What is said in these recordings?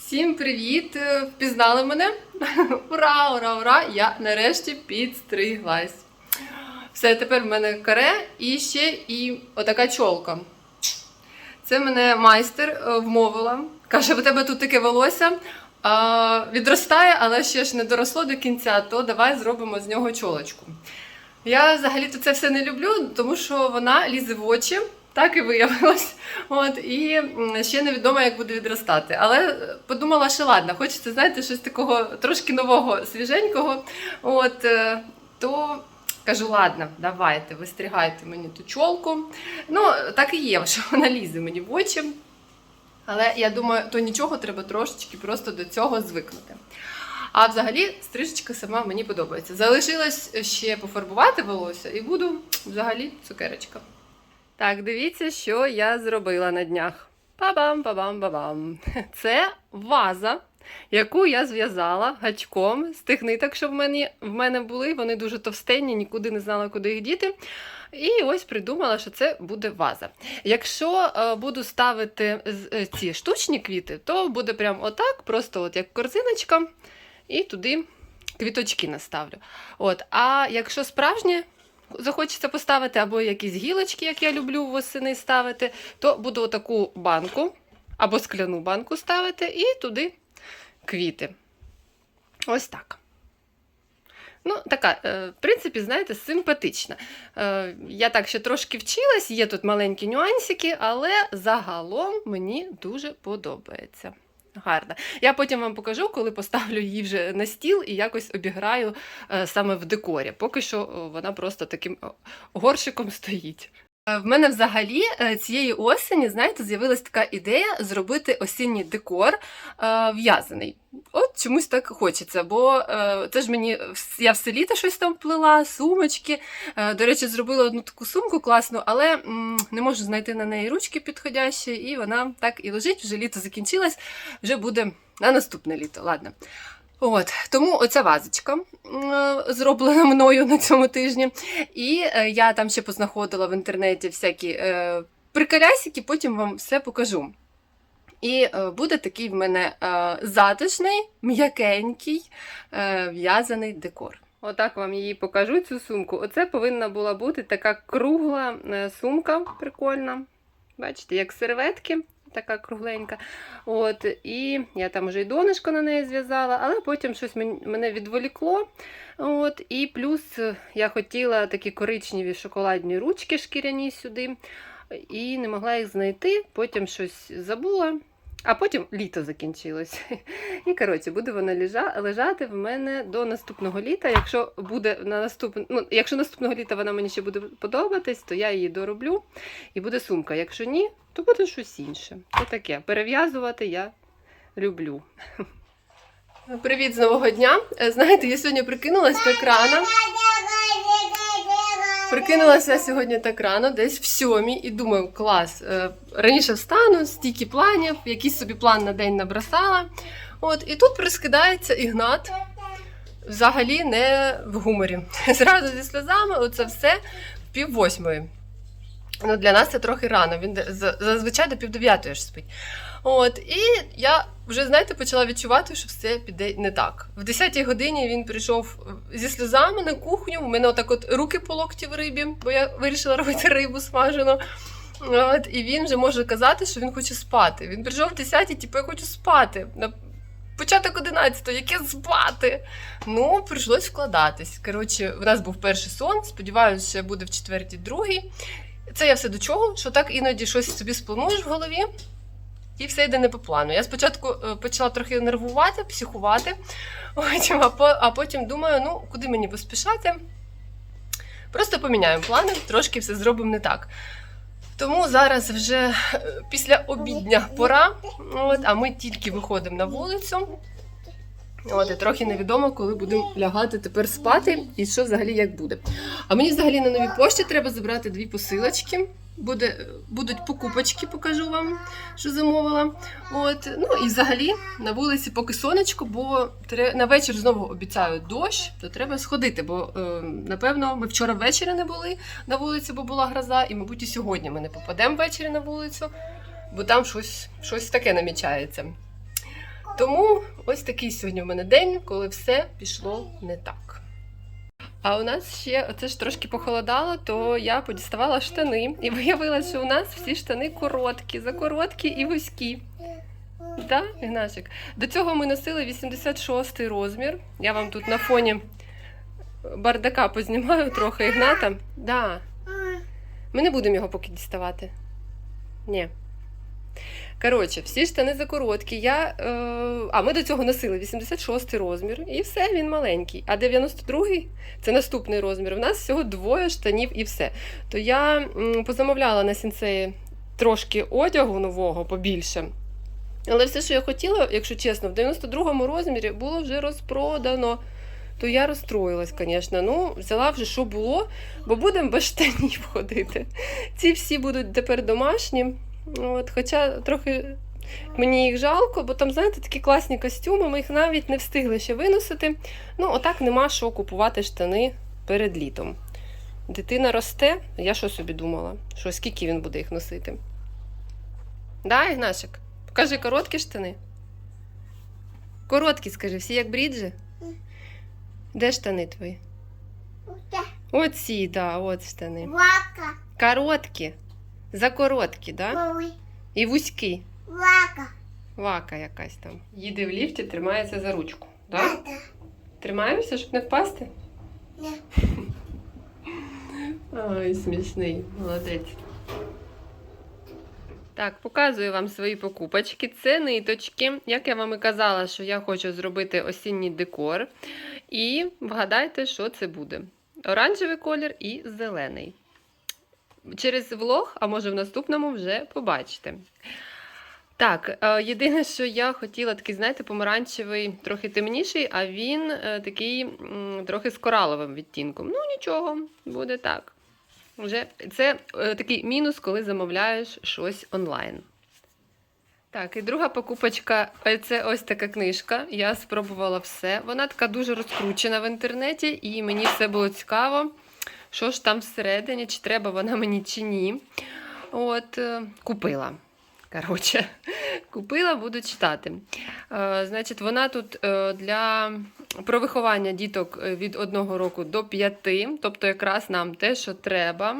Всім привіт! Е, Впізнали мене? Ура, ура, ура! Я нарешті підстриглась. Все, тепер в мене каре і ще і отака чолка. Це мене майстер е, вмовила. Каже, у тебе тут таке волосся. А, відростає, але ще ж не доросло до кінця, то давай зробимо з нього чолочку. Я взагалі-то це все не люблю, тому що вона лізе в очі. Так і виявилось. От, і ще невідомо, як буде відростати. Але е, подумала, що ладно, хочеться, знаєте, щось такого трошки нового, свіженького. От, е, то кажу, ладно, давайте, вистрігайте мені ту чолку. Ну, так і є, що вона лізе мені в очі. Але я думаю, то нічого, треба трошечки просто до цього звикнути. А взагалі, стрижечка сама мені подобається. Залишилось ще пофарбувати волосся і буду взагалі цукерочка. Так, дивіться, що я зробила на днях. Па-бам, па-бам, па-бам. Це ваза, яку я зв'язала гачком з тих ниток, що в мене, в мене були. Вони дуже товстенні, нікуди не знала, куди їх діти. І ось придумала, що це буде ваза. Якщо е, буду ставити е, ці штучні квіти, то буде прям отак, просто от як корзиночка, і туди квіточки наставлю. От. А якщо справжнє захочеться поставити, або якісь гілочки, як я люблю восени ставити, то буду отаку банку або скляну банку ставити і туди квіти. Ось так. Ну, така, е, в принципі, знаєте, симпатична. Е, Я так ще трошки вчилась, є тут маленькі нюансики, але загалом мені дуже подобається. Гарна. Я потім вам покажу, коли поставлю її вже на стіл і якось обіграю е, саме в декорі. Поки що вона просто таким горщиком стоїть. Е, В мене взагалі е, цієї осені, знаєте, з'явилась така ідея зробити осінній декор е, в'язаний. От чомусь так хочеться, бо це ж мені я все літо щось там плела, сумочки. До речі, зробила одну таку сумку класну, але не можу знайти на неї ручки підходящі, і вона так і лежить. Вже літо закінчилось, вже буде на наступне літо. Ладно. От, тому оця вазочка зроблена мною на цьому тижні. І е, я там ще познаходила в інтернеті всякі е, приколясики, потім вам все покажу. І е, буде такий в мене затишний, м'якенький в'язаний декор. Отак вам її покажу, цю сумку. Оце повинна була бути така кругла сумка, прикольна. Бачите, як серветки, така кругленька. От, і я там вже й донечко на неї зв'язала, але потім щось мене відволікло. От, і плюс е, я хотіла такі коричневі шоколадні ручки шкіряні сюди, і не могла їх знайти, потім щось забула. А потім літо закінчилось. І коротше, буде вона лежати в мене до наступного літа. Якщо буде на наступ... ну, якщо наступного літа вона мені ще буде подобатись, то я її дороблю і буде сумка. Якщо ні, то буде щось інше. То таке. Перев'язувати я люблю. Привіт з нового дня. Е, Знаєте, я сьогодні прикинулась так рано. Прикинулася сьогодні так рано, десь в сьомій, і думаю, клас. е, Раніше встану, стільки планів, якийсь собі план на день набросала. От, і тут прискидається Ігнат. Взагалі не в гуморі. Зразу зі сльозами, оце все в пів восьмої. Ну, для нас це трохи рано. Він зазвичай до пів дев'ятої ж спить. От, і я вже, знаєте, почала відчувати, що все піде не так. В 10-й годині він прийшов зі сльозами на кухню. У мене отак от руки по локті в рибі, бо я вирішила робити рибу смажену. От, і він вже може казати, що він хоче спати. Він прийшов в 10-й, типу, я хочу спати. На початок 11-го, яке спати? Ну, прийшлось вкладатись. Коротше, в нас був перший сон, сподіваюся, буде в четвертій, другий. Це я все до чого, що так іноді щось собі сплануєш в голові, і все йде не по плану. Я спочатку е, почала трохи нервувати, психувати, а потім думаю, ну куди мені поспішати. Просто поміняємо плани, трошки все зробимо не так. Тому зараз вже е, після обідня пора, от, а ми тільки виходимо на вулицю. От, і трохи невідомо, коли будемо лягати тепер спати і що взагалі як буде. А мені взагалі на новій пошті треба забрати дві посилочки. Буде, будуть покупочки, покажу вам, що замовила. От, ну і взагалі на вулиці поки сонечко, бо на вечір знову обіцяють дощ, то треба сходити, бо е, напевно ми вчора ввечері не були на вулиці, бо була гроза, і, мабуть, і сьогодні ми не попадемо ввечері на вулицю, бо там щось, щось таке намічається. Тому ось такий сьогодні у мене день, коли все пішло не так. А у нас ще оце ж трошки похолодало, то я подіставала штани і виявилося, що у нас всі штани короткі, закороткі і вузькі. Так, Ігнашик? До цього ми носили 86 розмір. Я вам тут на фоні бардака познімаю трохи Ігната. Да. Ми не будемо його поки діставати. Ні. Коротше, всі штани закороткі. Я, е, а ми до цього носили 86 розмір, і все, він маленький. А 92-й це наступний розмір. У нас всього двоє штанів і все. То я позамовляла на сінцеї трошки одягу нового побільше. Але все, що я хотіла, якщо чесно, в 92-му розмірі було вже розпродано. То я розстроїлась, звісно. Ну, взяла вже, що було, бо будемо без штанів ходити. Ці всі будуть тепер домашні. От, хоча трохи мені їх жалко, бо там, знаєте, такі класні костюми, ми їх навіть не встигли ще виносити. Ну, отак нема що купувати штани перед літом. Дитина росте, я що собі думала? Що скільки він буде їх носити? Да, Ігнашик? Покажи короткі штани. Короткі, скажи, всі як бріджі? Де штани твої? Оці, да, от штани. Короткі. Закороткі, да? І вузькі. вака, Вака якась там. Їде в ліфті, тримається за ручку. Да? это, Тримаємося, щоб не впасти? не, Ой, смішний, молодець. Так, показую вам свої покупочки. Це ниточки. Як я вам і казала, що я хочу зробити осінній декор. І вгадайте, що це буде: оранжевий колір і зелений. Через влог, а може в наступному вже побачите. Так, е, єдине, що я хотіла такий, знаєте, помаранчевий, трохи темніший, а він е, такий трохи з кораловим відтінком. Ну, нічого, буде так. Вже це е, такий мінус, коли замовляєш щось онлайн. Так, і друга покупочка це ось така книжка. Я спробувала все. Вона така дуже розкручена в інтернеті, і мені все було цікаво, що ж там всередині, чи треба вона мені, чи ні. От, е, купила. Коротше, купила, буду читати. Е, значить, вона тут е, для про виховання діток від одного року до п'яти, тобто якраз нам те, що треба.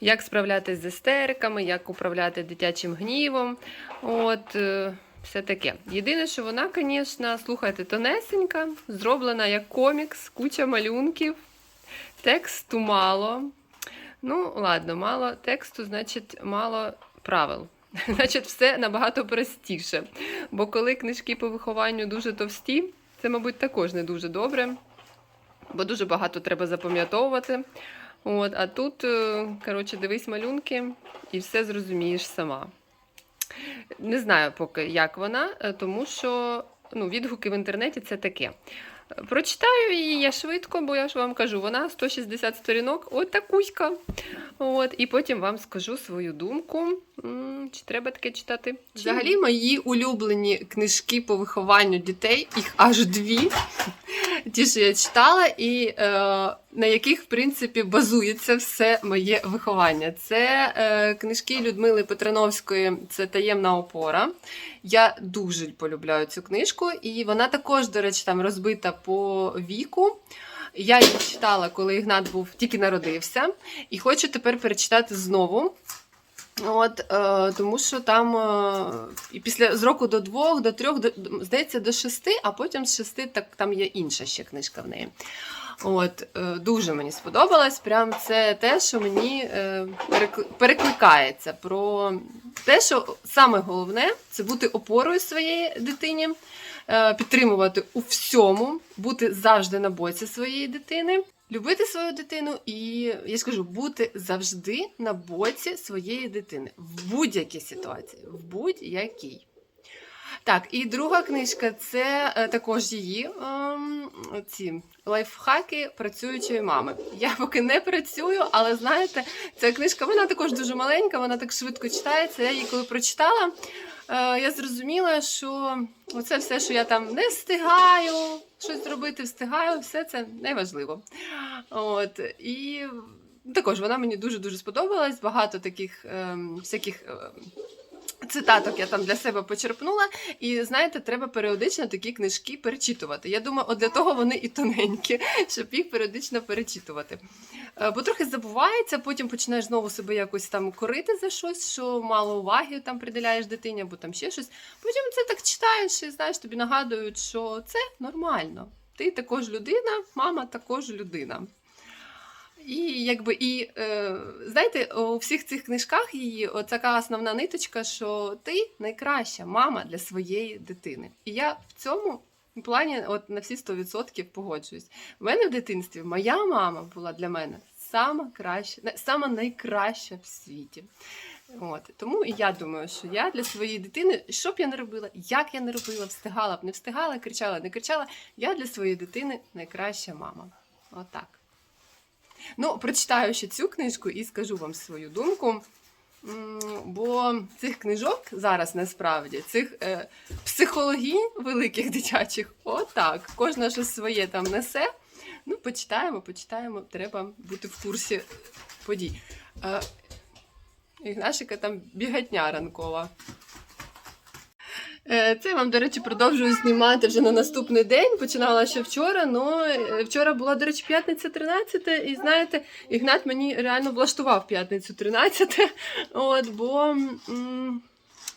Як справлятися з істериками, як управляти дитячим гнівом. От, все таке. Єдине, що вона, звісно, слухайте, тонесенька, зроблена як комікс, куча малюнків, тексту мало. Ну, ладно, мало тексту, значить, мало правил. Значить, все набагато простіше. Бо коли книжки по вихованню дуже товсті, це, мабуть, також не дуже добре, бо дуже багато треба запам'ятовувати. От, а тут, е, коротше, дивись малюнки і все зрозумієш сама. Не знаю поки, як вона, е, тому що ну, відгуки в інтернеті це таке. Прочитаю її я швидко, бо я ж вам кажу, вона 160 сторінок, от такуська. От, і потім вам скажу свою думку. Чи треба таке читати? Взагалі, мої улюблені книжки по вихованню дітей, їх аж дві. Ті, що я читала, і е, на яких, в принципі, базується все моє виховання. Це е, книжки Людмили Петрановської, це таємна опора. Я дуже полюбляю цю книжку, і вона також, до речі, там розбита по віку. Я її читала, коли Ігнат був тільки народився, і хочу тепер перечитати знову. От, е, тому що там е, і після з року до двох, до трьох, до, здається, до шести, а потім з шести так там є інша ще книжка в неї. От, е, дуже мені сподобалось. Прям це те, що мені е, перекли- перекликається про те, що саме головне це бути опорою своєї дитині, е, підтримувати у всьому, бути завжди на боці своєї дитини. Любити свою дитину і я скажу, бути завжди на боці своєї дитини в будь-якій ситуації, в будь-якій. Так, і друга книжка це е, також її ем, ці лайфхаки працюючої мами. Я поки не працюю, але знаєте, ця книжка вона також дуже маленька, вона так швидко читається. Я її коли прочитала, е, я зрозуміла, що оце все, що я там не встигаю, щось зробити, встигаю, все це неважливо. От, і також вона мені дуже-дуже сподобалась. Багато таких ем, всяких. ем, Цитаток я там для себе почерпнула, і знаєте, треба періодично такі книжки перечитувати. Я думаю, от для того вони і тоненькі, щоб їх періодично перечитувати. Е, Бо трохи забувається, потім починаєш знову себе якось там корити за щось, що мало уваги там приділяєш дитині, або там ще щось. Потім це так читаєш і знаєш, тобі нагадують, що це нормально. Ти також людина, мама також людина. І якби і е, знаєте, у всіх цих книжках її така основна ниточка, що ти найкраща мама для своєї дитини. І я в цьому плані от на всі 100% погоджуюсь. У мене в дитинстві моя мама була для мене сама краща, сама найкраща в світі. От тому і я думаю, що я для своєї дитини, що б я не робила, як я не робила, встигала б, не встигала, кричала, не кричала. Я для своєї дитини найкраща мама. Отак. Ну, прочитаю ще цю книжку і скажу вам свою думку. Бо цих книжок зараз насправді, цих е, психологінь великих дитячих, отак. Кожна щось своє там несе. Ну, почитаємо, почитаємо, треба бути в курсі подій. Е, Ігнашика там бігатня ранкова. Е, Це я вам, до речі, продовжую знімати вже на наступний день. Починала ще вчора. Ну вчора була, до речі, п'ятниця 13, і знаєте, Ігнат мені реально влаштував п'ятницю 13, от, бо м,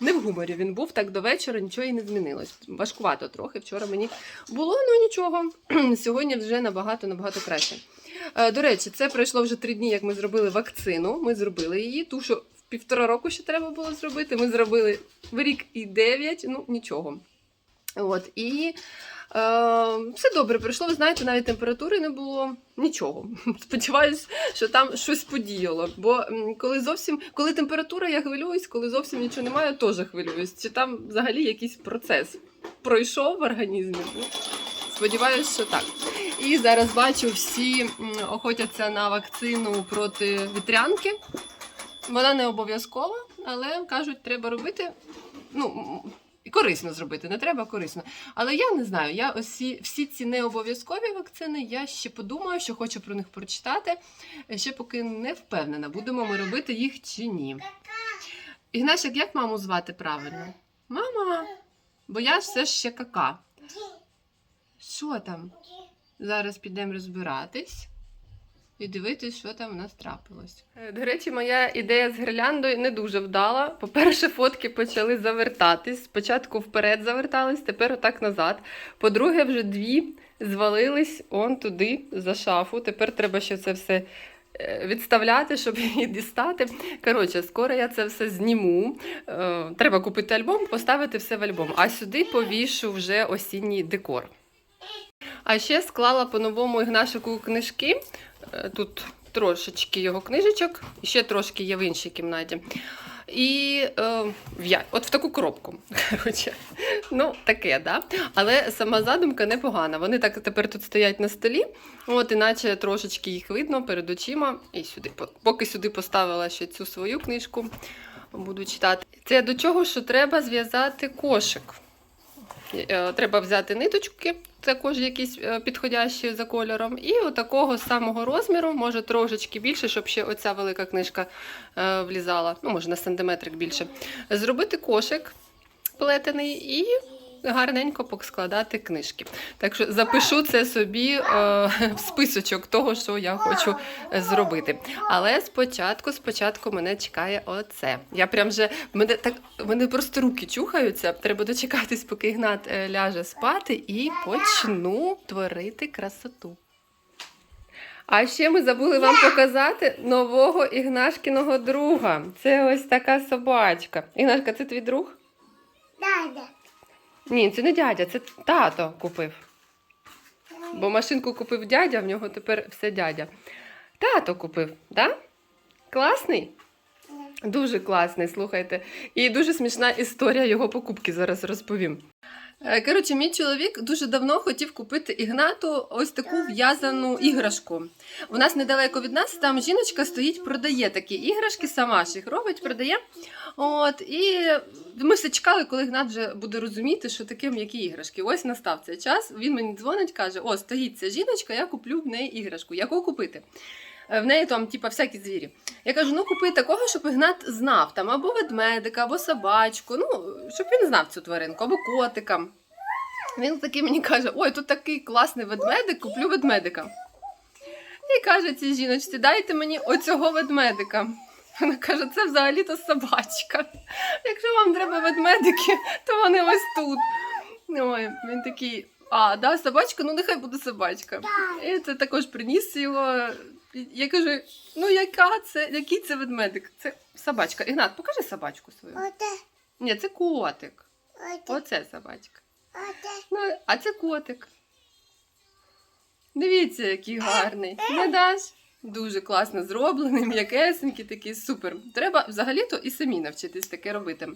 не в гуморі він був так до вечора, нічого і не змінилось. Важкувато трохи. Вчора мені було, ну нічого. Сьогодні вже набагато набагато краще. Е, До речі, це пройшло вже три дні, як ми зробили вакцину. Ми зробили її, ту, що в півтора року ще треба було зробити. Ми зробили в рік і дев'ять, ну нічого. От, і е, все добре пройшло. Ви знаєте, навіть температури не було нічого. Сподіваюсь, що там щось подіяло. Бо коли зовсім, коли температура, я хвилююсь, коли зовсім нічого немає, теж хвилююсь. Чи там взагалі якийсь процес пройшов в організмі? Ну, Сподіваюсь, що так. І зараз бачу, всі охотяться на вакцину проти вітрянки. Вона не обов'язкова, але кажуть, треба робити. Ну, корисно зробити, не треба корисно. Але я не знаю. Я осі, всі ці необов'язкові вакцини, я ще подумаю, що хочу про них прочитати. Е, Ще поки не впевнена, будемо ми робити їх чи ні. Ігнашик, як маму звати правильно? Мама. Бо я все ще кака. Що там? Зараз підемо розбиратись і дивитись, що там у нас трапилось. Е, До речі, моя ідея з гірляндою не дуже вдала. По-перше, фотки почали завертатись. Спочатку вперед завертались, тепер отак назад. По-друге, вже дві звалились он туди, за шафу. Тепер треба ще це все. е, Відставляти, щоб її дістати. Коротше, скоро я це все зніму. Е, Треба купити альбом, поставити все в альбом. А сюди повішу вже осінній декор. А ще склала по-новому Ігнашику книжки. Е, Тут трошечки його книжечок, і ще трошки є в іншій кімнаті. І е, в я... от в таку коробку. Коротше. Ну, таке, да? Але сама задумка непогана. Вони так тепер тут стоять на столі, от, іначе трошечки їх видно перед очима. І сюди, поки сюди поставила ще цю свою книжку, буду читати. Це до чого, що треба зв'язати кошик. Е, Треба взяти ниточки, також якісь е, підходящі за кольором, і отакого самого розміру, може трошечки більше, щоб ще оця велика книжка е, влізала, ну може на сантиметрик більше. Зробити кошик плетений і гарненько поскладати книжки. Так що запишу це собі е, в списочок того, що я хочу зробити. Але спочатку, спочатку мене чекає оце. Я прям вже мене так мене просто руки чухаються. Треба дочекатись, поки Ігнат е, ляже спати, і почну творити красоту. А ще ми забули вам показати нового ігнашкіного друга. Це ось така собачка. Ігнашка, це твій друг? Дада. Ні, це не дядя, це тато купив. Бо машинку купив дядя, в нього тепер все дядя. Тато купив, так? Да? Класний? Дуже класний, слухайте. І дуже смішна історія його покупки зараз розповім. Е, Коротше, мій чоловік дуже давно хотів купити Ігнату ось таку в'язану іграшку. У нас недалеко від нас там жіночка стоїть, продає такі іграшки, сама ж їх робить, продає. От, і ми все чекали, коли Ігнат вже буде розуміти, що таке м'які іграшки. Ось настав цей час. Він мені дзвонить, каже: О, стоїть ця жіночка, я куплю в неї іграшку. Яку купити? Е, В неї там, типа, всякі звірі. Я кажу: ну купи такого, щоб Ігнат знав там або ведмедика, або собачку. Ну, щоб він знав цю тваринку, або котика. Він такий мені каже: ой, тут такий класний ведмедик, куплю ведмедика. І каже цій жіночці, дайте мені оцього ведмедика. Вона каже, це взагалі-то собачка. Якщо вам треба ведмедики, то вони ось тут. Ой, він такий, а, да, собачка, ну нехай буде собачка. І це також приніс його. Я кажу, ну яка це, який це ведмедик? Це собачка. Ігнат, покажи собачку свою. Оте, Ні, це котик. оте, Оце собачка. оте. Ну, а це котик. Дивіться, який гарний. Не даш? Дуже класно зроблений, м'якесенький, такий супер. Треба взагалі-то і самі навчитись таке робити.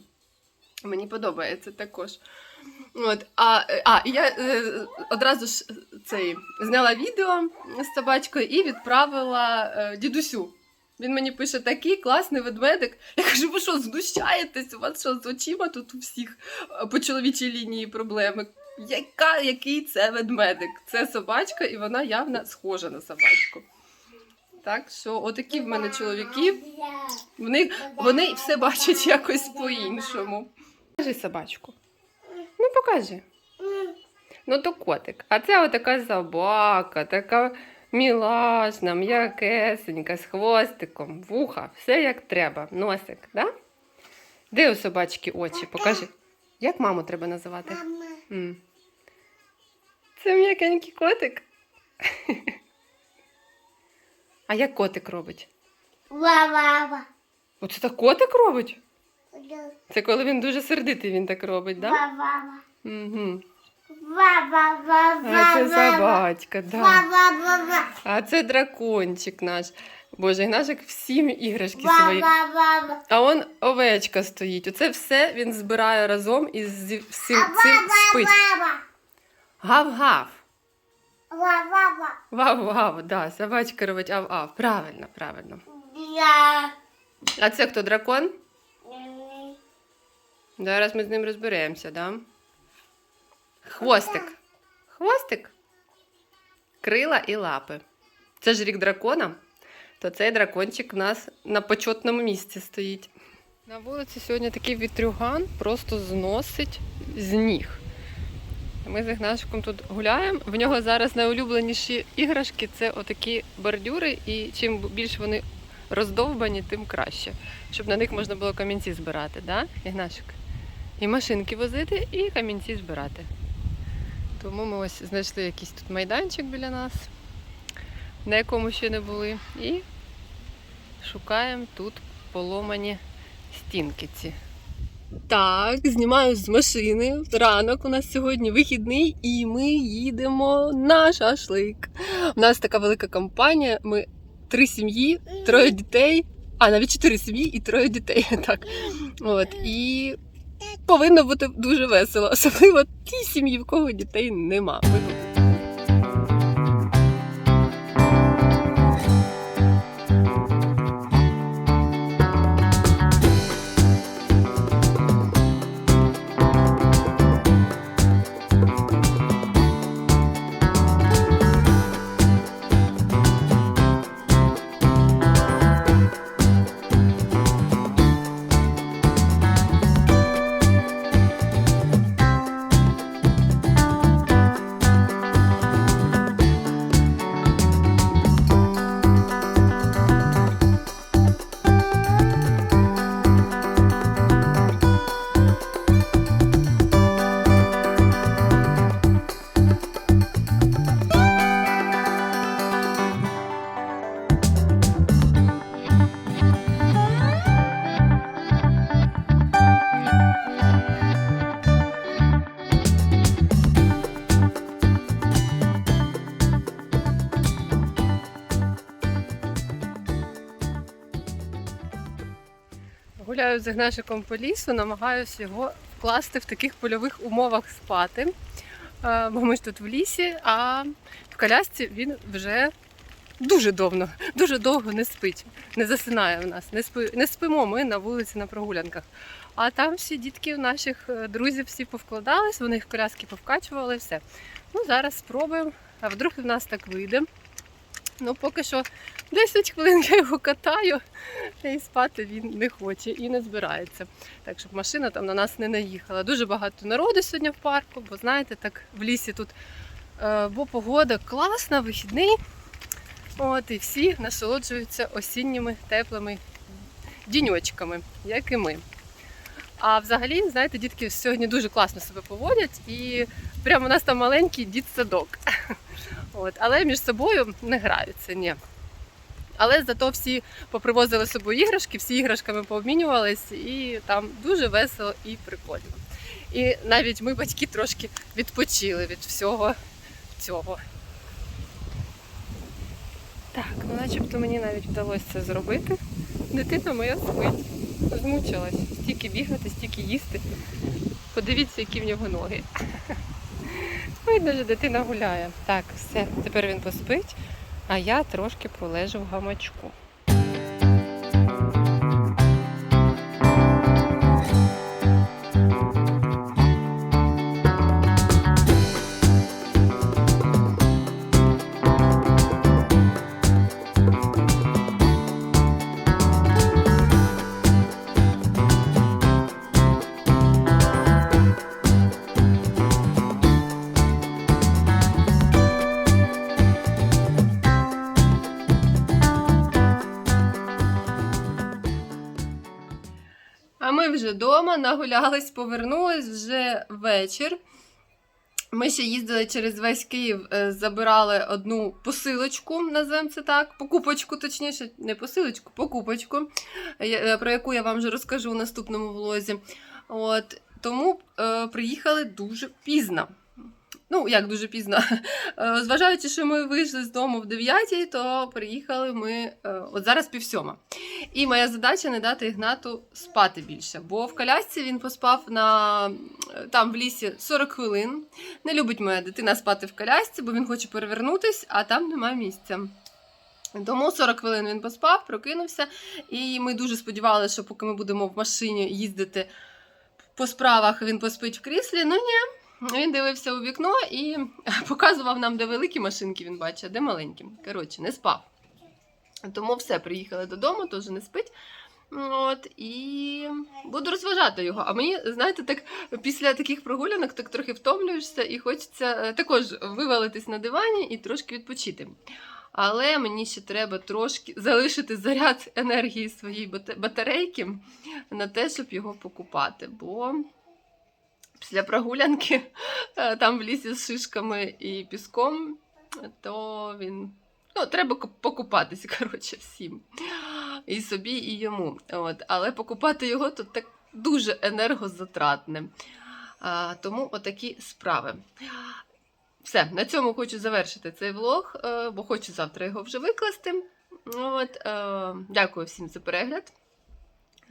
Мені подобається також. От, а, а я е, одразу ж цей, зняла відео з собачкою і відправила е, дідусю. Він мені пише такий класний ведмедик. Я кажу, ви що, знущаєтесь? У вас що з очима тут у всіх е, по чоловічій лінії проблеми? Яка, який це ведмедик? Це собачка, і вона явно схожа на собачку. Так що, отакі в мене чоловіки, вони, вони все бачать якось по-іншому. Покажи собачку. Покажи. Ну, то котик. А це отака собака, така мілашна, м'якесенька, з хвостиком, вуха, все як треба. Носик, да? Де у собачки очі? Покажи. Як маму треба називати? Мама. Це м'якенький котик. А як котик робить? Ва-ва-ва. Оце так котик робить? Це коли він дуже сердитий, він так робить, так? Да? Ва-ва-ва. Угу. А це собачка. Да. А це дракончик наш. Боже, Ігнашик всім іграшки свої. А он овечка стоїть. Оце все він збирає разом і зі всім цим спить. Гав-гав. Вав-вав, да, собачка робить ав-ав. Правильно, правильно. А це хто дракон? Зараз ми з ним розберемося, да? Хвостик. Хвостик. Крила і лапи. Це ж рік дракона. То цей дракончик у нас на почетному місці стоїть. На вулиці сьогодні такий вітрюган просто зносить з ніг. Ми з Ігнашиком тут гуляємо. В нього зараз найулюбленіші іграшки це отакі бордюри, і чим більше вони роздовбані, тим краще. Щоб на них можна було камінці збирати, да, Ігнашик? І машинки возити, і камінці збирати. Тому ми ось знайшли якийсь тут майданчик біля нас, на якому ще не були, і шукаємо тут поломані стінки ці. Так, знімаю з машини. Ранок у нас сьогодні вихідний, і ми їдемо на шашлик. У нас така велика компанія. Ми три сім'ї, троє дітей, а навіть чотири сім'ї і троє дітей. Так. От, і повинно бути дуже весело, особливо ті сім'ї, в кого дітей нема. З Ігнашиком по лісу, намагаюся його вкласти в таких польових умовах спати. Е, Бо ми ж тут в лісі, а в колясці він вже дуже довго, дуже довго не спить, не засинає в нас. Не, спи, не спимо ми на вулиці на прогулянках. А там всі дітки наших е, друзів всі повкладались, вони в коляски повкачували і все. Ну, зараз спробуємо, а вдруг в нас так вийде. Ну, поки що 10 хвилин я його катаю, і спати він не хоче і не збирається. Так, щоб машина там на нас не наїхала. Дуже багато народу сьогодні в парку, бо знаєте, так в лісі тут, е, бо погода класна, вихідний. От, і всі насолоджуються осінніми теплими діньочками, як і ми. А взагалі, знаєте, дітки сьогодні дуже класно себе поводять, і прямо у нас там маленький дід-садок. От, але між собою не граються, ні. Але зато всі попривозили з собою іграшки, всі іграшками пообмінювались, і там дуже весело і прикольно. І навіть ми, батьки, трошки відпочили від всього цього. Так, ну начебто мені навіть вдалося це зробити. Дитина моя спить. Змучилась. Стільки бігати, стільки їсти. Подивіться, які в нього ноги. Видно, що дитина гуляє. Так, все, тепер він поспить, а я трошки полежу в гамачку. Вже вдома нагулялись, повернулись вже вечір. Ми ще їздили через весь Київ, е, забирали одну посилочку, називаємо це так, покупочку, точніше, не посилочку, покупочку, е, про яку я вам вже розкажу в наступному влозі. От, тому е, приїхали дуже пізно. Ну, як дуже пізно. Е, Зважаючи, що ми вийшли з дому в 9, то приїхали ми е, от зараз півсьома. І моя задача не дати Ігнату спати більше, бо в колясці він поспав на е, там в лісі 40 хвилин. Не любить моя дитина спати в колясці, бо він хоче перевернутись, а там немає місця. Тому 40 хвилин він поспав, прокинувся, і ми дуже сподівалися, що поки ми будемо в машині їздити по справах, він поспить в кріслі. Ну ні. Він дивився у вікно і показував нам, де великі машинки він бачить, а де маленькі. Коротше, не спав. Тому все, приїхали додому, теж не спить. От, і буду розважати його. А мені, знаєте, так після таких прогулянок так трохи втомлюєшся і хочеться е, також вивалитись на дивані і трошки відпочити. Але мені ще треба трошки залишити заряд енергії своєї батарейки на те, щоб його покупати. Бо після прогулянки е, там в лісі з шишками і піском, то він. Ну, треба ку- покупатись, коротше, всім. І собі, і йому. От. Але покупати його тут так дуже енергозатратне. А, тому отакі справи. Все, на цьому хочу завершити цей влог, е, бо хочу завтра його вже викласти. От, е, дякую всім за перегляд.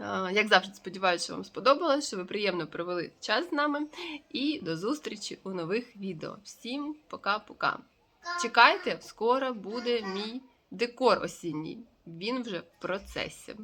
Е, Як завжди, сподіваюся, що вам сподобалось, що ви приємно провели час з нами. І до зустрічі у нових відео. Всім пока-пока. Чекайте, скоро буде мій декор осінній. Він вже в процесі.